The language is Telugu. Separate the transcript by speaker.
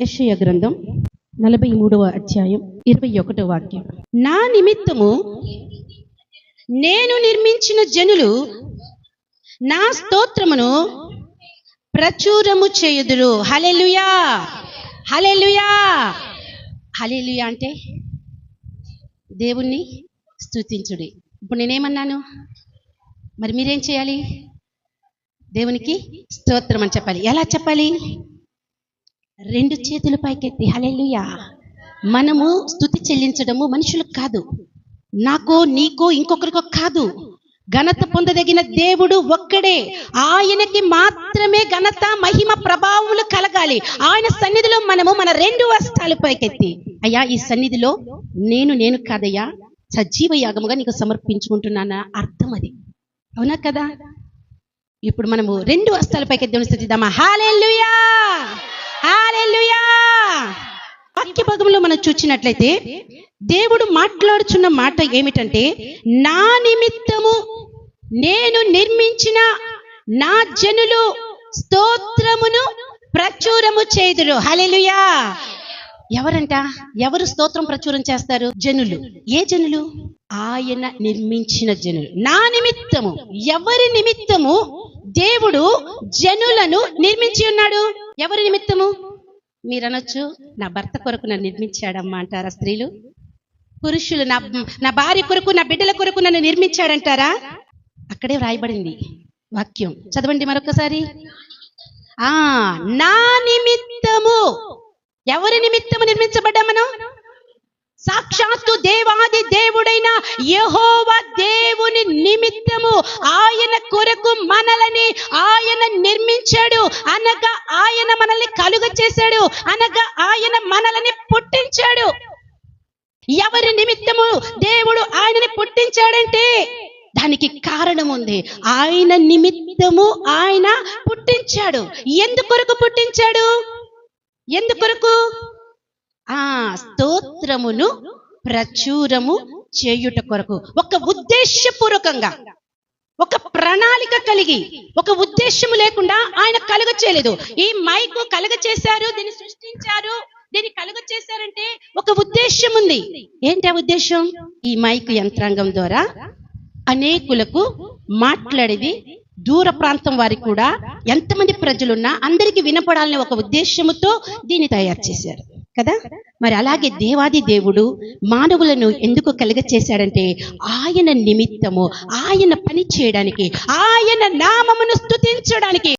Speaker 1: యషయ గ్రంథం నలభై మూడవ అధ్యాయం ఇరవై ఒకటవ వాక్యం. నా నిమిత్తము నేను నిర్మించిన జనులు నా స్తోత్రమును ప్రచురము చేయుదురు. హలెలుయా హలెలుయా హలెలుయా అంటే దేవుణ్ణి స్తుతించుడి. ఇప్పుడు నేనేమన్నాను? మరి మీరేం చేయాలి? దేవునికి స్తోత్రం అని చెప్పాలి. ఎలా చెప్పాలి? రెండు చేతుల పైకెత్తి హలెలుయా మనము స్థుతి చెల్లించడము మనుషులకు కాదు. నాకో నీకో ఇంకొకరికో కాదు. ఘనత పొందదగిన దేవుడు ఒక్కడే. ఆయనకి మాత్రమే ఘనత మహిమ ప్రభావములు కలగాలి. ఆయన సన్నిధిలో మనము మన రెండు వస్త్రాలు పైకెత్తి. అయ్యా ఈ సన్నిధిలో నేను నేను కాదయ్యా. సజీవ యాగముగా నీకు సమర్పించుకుంటున్నానా అర్థం అది. అవునా కదా? ఇప్పుడు మనము రెండు వస్త్రాల పైకెత్తి స్థుతిద్దామా హాలే హాలెల్లుయా! వాక్య భాగంలో మనం చూచినట్లయితే దేవుడు మాట్లాడుచున్న మాట ఏమిటంటే నా నిమిత్తము నేను నిర్మించిన నా జనులు స్తోత్రమును ప్రచురము చేదురు హలెలుయా ఎవరంట? ఎవరు స్తోత్రం ప్రచురం చేస్తారు? జనులు. ఏ జనులు? ఆయన నిర్మించిన జనులు. నా నిమిత్తము. ఎవరి నిమిత్తము దేవుడు జనులను నిర్మించి ఉన్నాడు? ఎవరి నిమిత్తము? మీరు అనొచ్చు నా భర్త కొరకు నన్ను నిర్మించాడమ్మా అంటారా స్త్రీలు? పురుషులు నా నా భార్య కొరకు నా బిడ్డల కొరకు నన్ను నిర్మించాడంటారా? అక్కడే వ్రాయబడింది వాక్యం. చదవండి మరొకసారి ఆ నా నిమిత్తము. ఎవరి నిమిత్తము నిర్మించబడ్డా మనం సాక్షాత్తు దేవాది దేవుడైన యెహోవా దేవుని నిమిత్తము ఆయన కొరకు మనలని ఆయన నిర్మించాడు. అనగా ఆయన మనల్ని కలుగ చేశాడు. అనగా ఆయన మనలని పుట్టించాడు. ఎవరి నిమిత్తము దేవుడు ఆయనని పుట్టించాడంటే దానికి కారణం ఉంది. ఆయన నిమిత్తము ఆయన పుట్టించాడు. ఎందుకొరకు పుట్టించాడు? ఎందుకొరకు? ఆ స్తోత్రమును ప్రచురము చేయుట కొరకు. ఒక ఉద్దేశపూర్వకంగా ఒక ప్రణాళిక కలిగి ఒక ఉద్దేశము లేకుండా ఆయన కలుగ చేయలేదు. ఈ మైకు కలుగ చేశారు దీన్ని సృష్టించారు. దీన్ని కలుగ చేశారంటే ఒక ఉద్దేశం ఉంది. ఏంటి ఆ ఉద్దేశం ఈ మైక్ యంత్రాంగం ద్వారా అనేకులకు మాట్లాడేది దూర ప్రాంతం వారికి కూడా ఎంతమంది ప్రజలున్నా అందరికీ వినపడాలని ఒక ఉద్దేశముతో దీన్ని తయారు చేశారు. కదా? మరి అలాగే దేవాది దేవుడు మానవులను ఎందుకు కలుగ చేశాడంటే ఆయన నిమిత్తము ఆయన పని చేయడానికి ఆయన నామమును స్థుతించడానికి